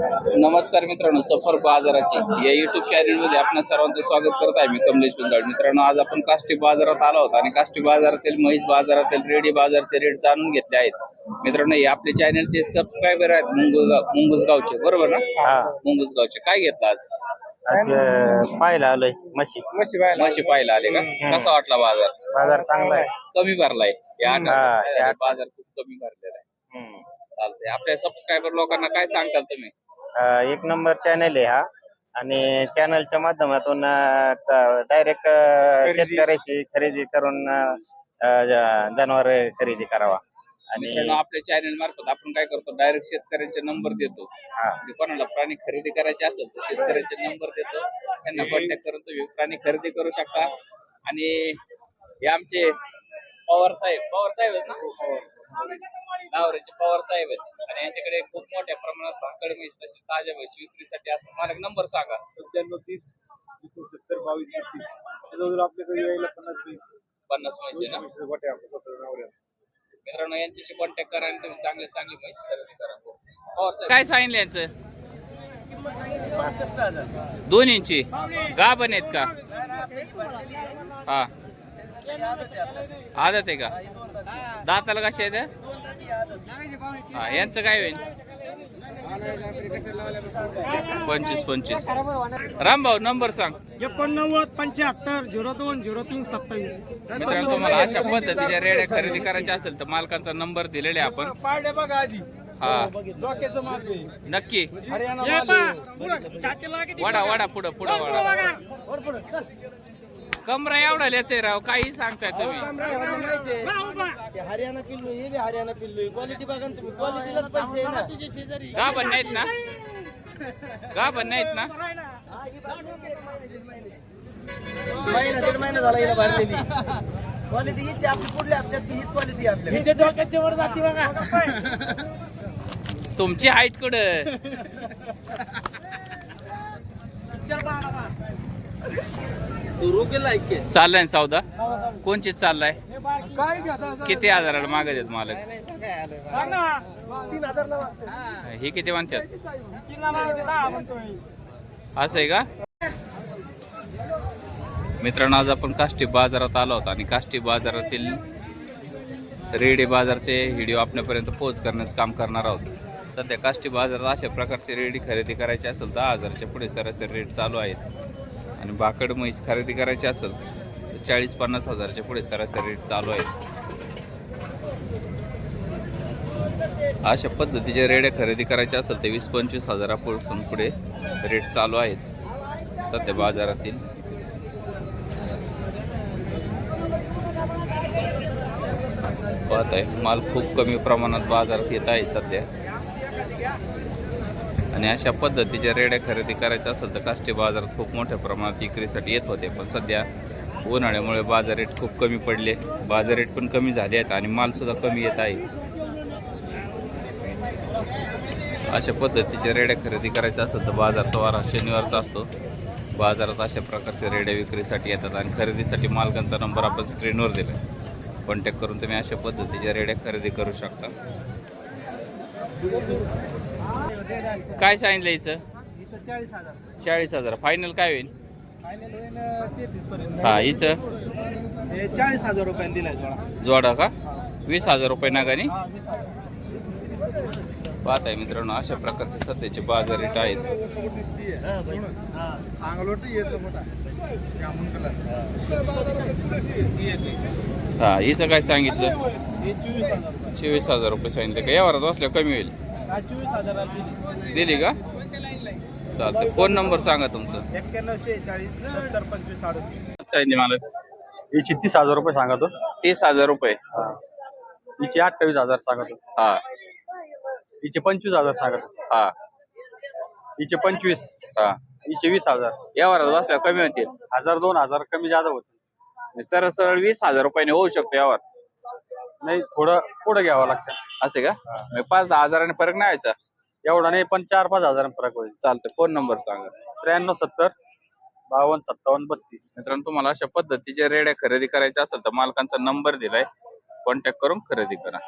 नमस्कार मित्रांनो सफर बाजाराची या युट्यूब चॅनलमध्ये आपल्या सर्वांचं स्वागत करत आहे मी कमलेश गुंजाळ. मित्रांनो आज आपण काष्टी बाजारात आलो आहोत आणि काष्टी बाजारातील म्हैस बाजारातील रेडी बाजारचे रेट जाणून घेतले आहेत. मित्रांनो हे आपले चॅनलचे सबस्क्रायबर आहेत मुंगूसगाव मुंगूसगावचे बरोबर ना? हा. मुंगूसगावचे. काय घेतलं आज? पाहायला आलोय म्हशी. म्हशी पाहायला आले का? कसा वाटला बाजार? बाजार चांगला आहे. कमी भरलाय. या हा, या आठवड्यात. बाजार खूप कमी भरलेला आहे. चालतंय. आपल्या सबस्क्रायबर लोकांना काय सांगताल तुम्ही? एक नंबर चॅनल आहे हा. आणि चॅनलच्या माध्यमातून डायरेक्ट शेतकऱ्याशी खरेदी करून जनावर खरेदी करावा. आणि मित्रांनो आपल्या चॅनल मार्फत आपण काय करतो? डायरेक्ट शेतकऱ्यांचे नंबर देतो. म्हणजे कोणाला प्राणी खरेदी करायचे असेल तर शेतकऱ्यांचे नंबर देतो. त्यांना कॉन्टॅक्ट करून तुम्ही प्राणी खरेदी करू शकता. आणि हे आमचे पवार साहेब. पवार साहेबच ना? नावरेचे पवार साहेब आहेत. आणि यांच्याकडे खूप मोठ्या प्रमाणात भाकड तसेच ताज्या म्हैस विक्रीसाठी असतात मला एक नंबर सांगा. सत्त्याण्णव तीस एकोणसत्तर बावीस त्याच्याजवळ आपल्याकडे यायला पन्नास वीस. पन्नास ना? नावऱ्या मित्रांनो यांच्याशी कॉन्टॅक्ट करा आणि तुम्ही चांगले चांगली म्हैस खरेदी करा. पवार साहेब. काय सांगितलं यांचं? दोन इंची? गाभण आहेत का? हा. आदत आहे का? दाताला कसे आहेत हा यांचं काय होईल? पंचवीस पंचवीस. रामभाऊ नंबर सांग. एकोणनव्वद पंच्याहत्तर झिरो दोन झिरो तीन सत्तावीस. मित्रांनो तुम्हाला अशा पद्धतीच्या रेड्या खरेदी करायच्या असेल तर मालकांचा नंबर दिलेला आहे आपण. पाडे बघा आधी. हा. डोक्याचं माप आहे. नक्की. वडा वडा पुढं पुढं वडा कमरा एवढा लेच राव काही सांगताय तुम्ही. हरियाणा पिल्लू हे बी हरियाणा पिल्लू क्वालिटी बघा ना तुम्ही. क्वालिटीलाच पैसे आहे ना. शेजारी. गाभण नाहीत ना? गाभण नाहीत ना? महिना दीड महिना झाला हिला भरलेली. क्वालिटी हीच आहे, आपली हीच क्वालिटी आपल्या हिच्या डोक्याच्या वर जाती बघा. तुमची हाईट कुठं? चाललाय ना सौदा? कोणचे चाललाय? किती हजाराला मागत आहेत मालक. हे. किती म्हणतात. असं आहे का? मित्रांनो आज आपण काष्टी बाजारात आलो होतो आणि काष्टी बाजारातील रेडे बाजारचे व्हिडिओ आपल्यापर्यंत पोहोच करण्याचं काम करणार आहोत. सध्या काष्टी बाजारात अशा प्रकारचे रेडी खरेदी करायची असेल दहा हजारच्या पुढे सरासरी रेट चालू आहेत. आणि बाकड म्हैस खरेदी करायची असेल तर चाळीस पन्नास हजारच्या पुढे सरासरी रेट चालू आहेत अशा पद्धतीचे रेड्या खरेदी करायचे असेल तर वीस पंचवीस हजारापासून पुढे रेट चालू आहेत सध्या बाजारातील. पाहत आहे माल खूप कमी प्रमाणात बाजारात येत आहे सध्या. आणि अशा पद्धतीच्या रेड्या खरेदी करायच्या असेल तर काष्टी बाजारात खूप मोठ्या प्रमाणात विक्रीसाठी येत होते. पण सध्या उन्हाळ्यामुळे बाजार रेट खूप कमी पडले. बाजार रेट पण कमी झाले आहेत आणि मालसुद्धा कमी येत आहे. अशा पद्धतीचे रेड्या खरेदी करायच्या असेल तर बाजारचा वारा शनिवारचा असतो. बाजारात अशा प्रकारचे रेड्या विक्रीसाठी येतात आणि खरेदीसाठी मालकांचा नंबर आपण स्क्रीनवर दिला कॉन्टॅक्ट करून तुम्ही अशा पद्धतीच्या रेड्या खरेदी करू शकता. काय सांगितलं हिचं इथं चाळीस हजार. चाळीस हजार. फायनल काय होईल? हा हिचं चाळीस हजार रुपयाने दिलाय जोडा. जोडा का? वीस हजार रुपये नागाने? पाहत आहे मित्रांनो अशा प्रकारचे सध्याचे बाजार रेट आहेत. अंगलोट हा हिचं काय सांगितलं? चोवीस हजार रुपये सांगितलं का? यावरात बसल्या कमी होईल. दिली का? चालतंय. फोन नंबर सांगा तुमचं. सांगितले मला हिची तीस हजार रुपये सांगतो तीस हजार रुपये. हिची अठ्ठावीस हजार सांगतो हा. हिचे पंचवीस हजार सांगतो हा. हिचे पंचवीस. हा. हिचे वीस हजार. यावरात बसल्या कमी होतील. हजार दोन हजार कमी जादा होते सरळ सरळ वीस हजार रुपयाने होऊ शकतो यावर. नाही थोडं पुढं घ्यावं लागतं. असे का? म्हणजे पाच दहा हजाराने फरक नाही व्हायचा? एवढा नाही पण चार पाच हजार फरक होईल. चालतंय फोन नंबर सांगा. त्र्याण्णव सत्तर बावन्न सत्तावन्न बत्तीस. मित्रांनो तुम्हाला अशा पद्धतीच्या रेड्या खरेदी करायच्या असेल तर मालकांचा नंबर दिलाय. कॉन्टॅक्ट करून खरेदी करा.